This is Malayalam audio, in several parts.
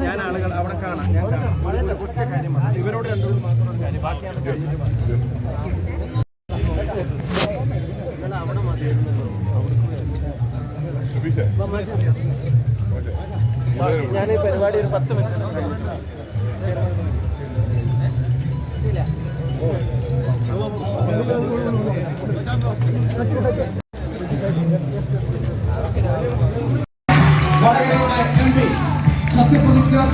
ഞാൻ ആളുകൾ അവിടെ ഞാൻ കാര്യമാണ് ഇവരോട് ഞാൻ ഈ പരിപാടി ഒരു പത്ത് മിനിറ്റ്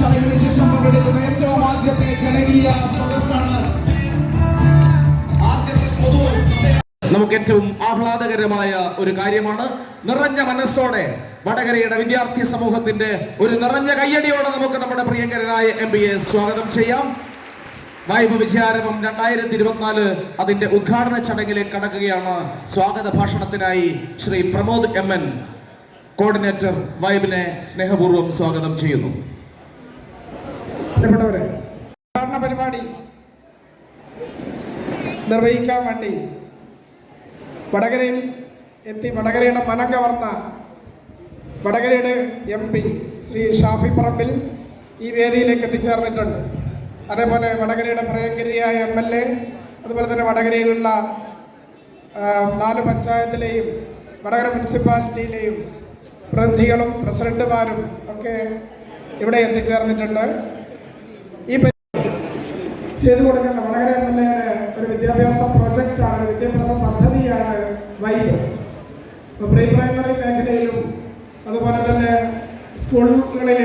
ചടങ്ങിന് ഏറ്റവും ജനകീയ നമുക്ക് ഏറ്റവും ആഹ്ലാദകരമായ ഒരു കാര്യമാണ് നിറഞ്ഞ മനസ്സോടെ വടകരയുടെ വിദ്യാർത്ഥി സമൂഹത്തിന്റെ ഒരു നിറഞ്ഞ കയ്യടിയോടെ നമുക്ക് നമ്മുടെ പ്രിയങ്കരനായ എം സ്വാഗതം ചെയ്യാം. വൈഭവ വിചാരവം രണ്ടായിരത്തി ഇരുപത്തിനാല് അതിന്റെ ഉദ്ഘാടന ചടങ്ങിലേക്ക് കടക്കുകയാണ്. സ്വാഗത ഭാഷണത്തിനായി Shri Pramod M N coordinator വൈബിനെ സ്നേഹപൂർവം സ്വാഗതം ചെയ്യുന്നു. പരിപാടി നിർവഹിക്കാൻ വേണ്ടി വടകരയിൽ എത്തി വടകരയുടെ മനം കവർന്ന വടകരയുടെ എം പി ശ്രീ ഷാഫി പറമ്പിൽ ഈ വേദിയിലേക്ക് എത്തിച്ചേർന്നിട്ടുണ്ട്. അതേപോലെ വടകരയുടെ പ്രയങ്കരിയായ എം എൽ എ അതുപോലെ തന്നെ വടകരയിലുള്ള നാല് പഞ്ചായത്തിലെയും വടകര മുനിസിപ്പാലിറ്റിയിലെയും പ്രതിനിധികളും പ്രസിഡന്റുമാരും ഒക്കെ ഇവിടെ എത്തിച്ചേർന്നിട്ടുണ്ട്. ഈ ചെയ്തു കൊടുക്കുന്ന വടകര എം എൽ എയുടെ ഒരു വിദ്യാഭ്യാസ പ്രോജക്റ്റാണ് വിദ്യാഭ്യാസ പദ്ധതിയാണ് വൈബ് പ്രീ പ്രൈമറി മേഖലയിലും അതുപോലെ തന്നെ സ്കൂളുകളിൽ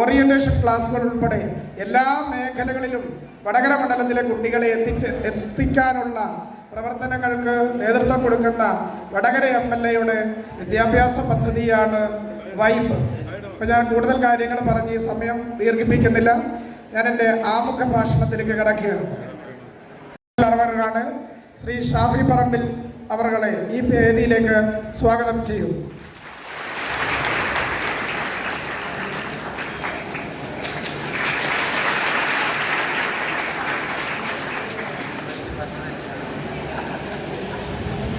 ഓറിയന്റേഷൻ ക്ലാസ്സുകൾ ഉൾപ്പെടെ എല്ലാ മേഖലകളിലും വടകര മണ്ഡലത്തിലെ കുട്ടികളെ എത്തിച്ച് എത്തിക്കാനുള്ള പ്രവർത്തനങ്ങൾക്ക് നേതൃത്വം കൊടുക്കുന്ന വടകര എം എൽ എയുടെ വിദ്യാഭ്യാസ പദ്ധതിയാണ് വൈബ്. അപ്പം ഞാൻ കൂടുതൽ കാര്യങ്ങൾ പറഞ്ഞ് ഈ സമയം ദീർഘിപ്പിക്കുന്നില്ല. ഞാൻ എന്റെ ആമുഖ ഭാഷണത്തിലേക്ക് കിടക്കുകയാണ്. ശ്രീ ഷാഫി പറമ്പിൽ അവരെ ഈ വേദിയിലേക്ക് സ്വാഗതം ചെയ്യും.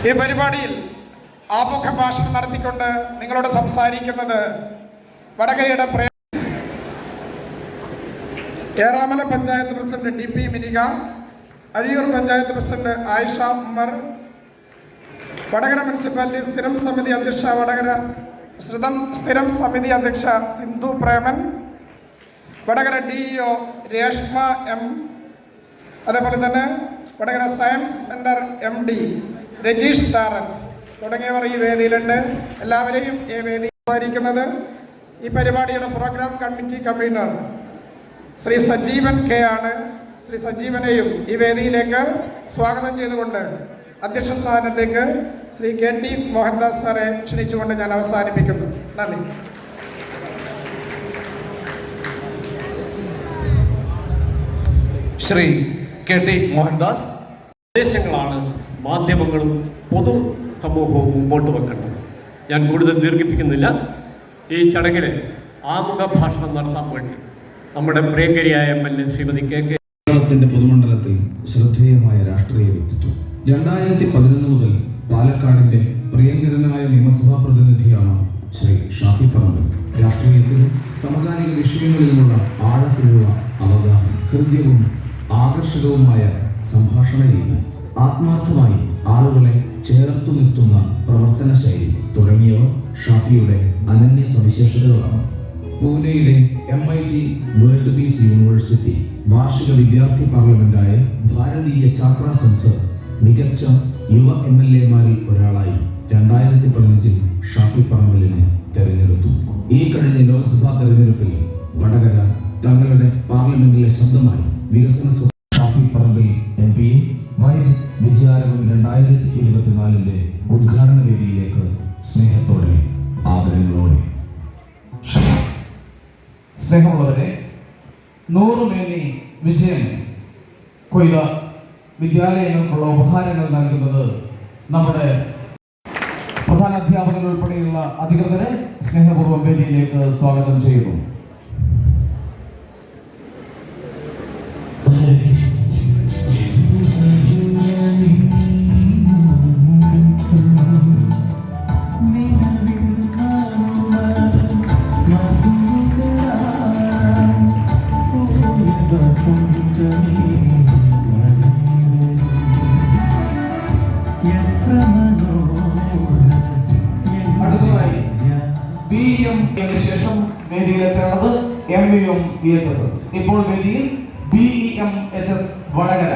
ഈ പരിപാടിയിൽ ആമുഖ ഭാഷണം നടത്തിക്കൊണ്ട് നിങ്ങളോട് സംസാരിക്കുന്നത് വടകരയുടെ പ്രേ Eramala panchayat president D P Minika Azhiyur panchayat president Ayisha Ummer Vadakara municipality സ്ഥിരം സമിതി അധ്യക്ഷ വടകര സ്ഥിരം സ്ഥിരം സമിതി അധ്യക്ഷ Sindhu Preman Vadakara D EO Reshma M അതേപോലെ തന്നെ Vadakara science centre M D. Rajeesh Tharath. തുടങ്ങിയവർ ഈ വേദിയിലുണ്ട്. എല്ലാവരെയും ഈ വേദി സംസാരിക്കുന്നത് ഈ പരിപാടിയുടെ programme committee convener Shri Sajeevan K ആണ്. ശ്രീ സജീവനെയും ഈ വേദിയിലേക്ക് സ്വാഗതം ചെയ്തുകൊണ്ട് അധ്യക്ഷ സ്ഥാനത്തേക്ക് ശ്രീ കെ ടി മോഹൻദാസ് സാറെ ക്ഷണിച്ചുകൊണ്ട് ഞാൻ അവസാനിപ്പിക്കുന്നു. നന്ദി. Shri K T Mohandas. നിർദ്ദേശങ്ങളാണ്. മാധ്യമങ്ങളും പൊതു സമൂഹവും മുമ്പോട്ട് വെക്കട്ടെ. ഞാൻ കൂടുതൽ ദീർഘിപ്പിക്കുന്നില്ല. ഈ ചടങ്ങിൽ ആമുഖ ഭാഷണം നടത്താൻ വേണ്ടി നമ്മുടെ പ്രിയങ്കരിയായ M L A Shrimati K K കേരളത്തിന്റെ പൊതുമണ്ഡലത്തിൽ ശ്രദ്ധേയമായ രാഷ്ട്രീയ വ്യക്തിത്വം. രണ്ടായിരത്തി പതിനൊന്ന് മുതൽ പാലക്കാടിന്റെ പ്രിയങ്കരനായ നിയമസഭാ പ്രതിനിധിയാണ് ശ്രീ ഷാഫി പറമ്പിൽ. രാഷ്ട്രീയത്തിലും സമകാലിക വിഷയങ്ങളിലുമുള്ള ആഴത്തിലുള്ള അവഗാഹം ഹൃദ്യവും ആകർഷകവുമായ സംഭാഷണ രീതി ആത്മാർത്ഥമായി ആളുകളെ ചേർത്തു നിർത്തുന്ന പ്രവർത്തന ശൈലി തുടങ്ങിയവ ഷാഫിയുടെ അനന്യ സവിശേഷതകളാണ്. പൂനെയിലെ M I T world peace university വാർഷിക വിദ്യാർത്ഥി പാർലമെന്റായ ഭാരതീയ ഛാത്ര സംസദ് മികച്ച യുവ എം എൽ എമാരിൽ ഒരാളായി രണ്ടായിരത്തി പതിനഞ്ചിൽ ഷാഫി പറമ്പലിനെ തെരഞ്ഞെടുത്തു. ഈ കഴിഞ്ഞ ലോക്സഭാ തെരഞ്ഞെടുപ്പിൽ വടകര തങ്ങളുടെ പാർലമെന്റിലെ ശബ്ദമായി വികസന രണ്ടായിരത്തി ഇരുപത്തിനാലിന്റെ ഉദ്ഘാടന വേദിയിലേക്ക് സ്നേഹത്തോടെ ആദരങ്ങളോടെ. സ്നേഹമുള്ളവരെ നൂറുമേനി വിജയം കൊയ്ത വിദ്യാലയങ്ങൾക്കുള്ള ഉപഹാരങ്ങൾ നൽകുന്നത് നമ്മുടെ പ്രധാന അധ്യാപകർ ഉൾപ്പെടെയുള്ള അധികൃതരെ സ്നേഹപൂർവം വേദിയിലേക്ക് സ്വാഗതം ചെയ്യുന്നു ശേഷം വേദിയിലെത്തേണ്ടത് M U M E H S S ഇപ്പോൾ വേദിയിൽ B E M H S Vadakara.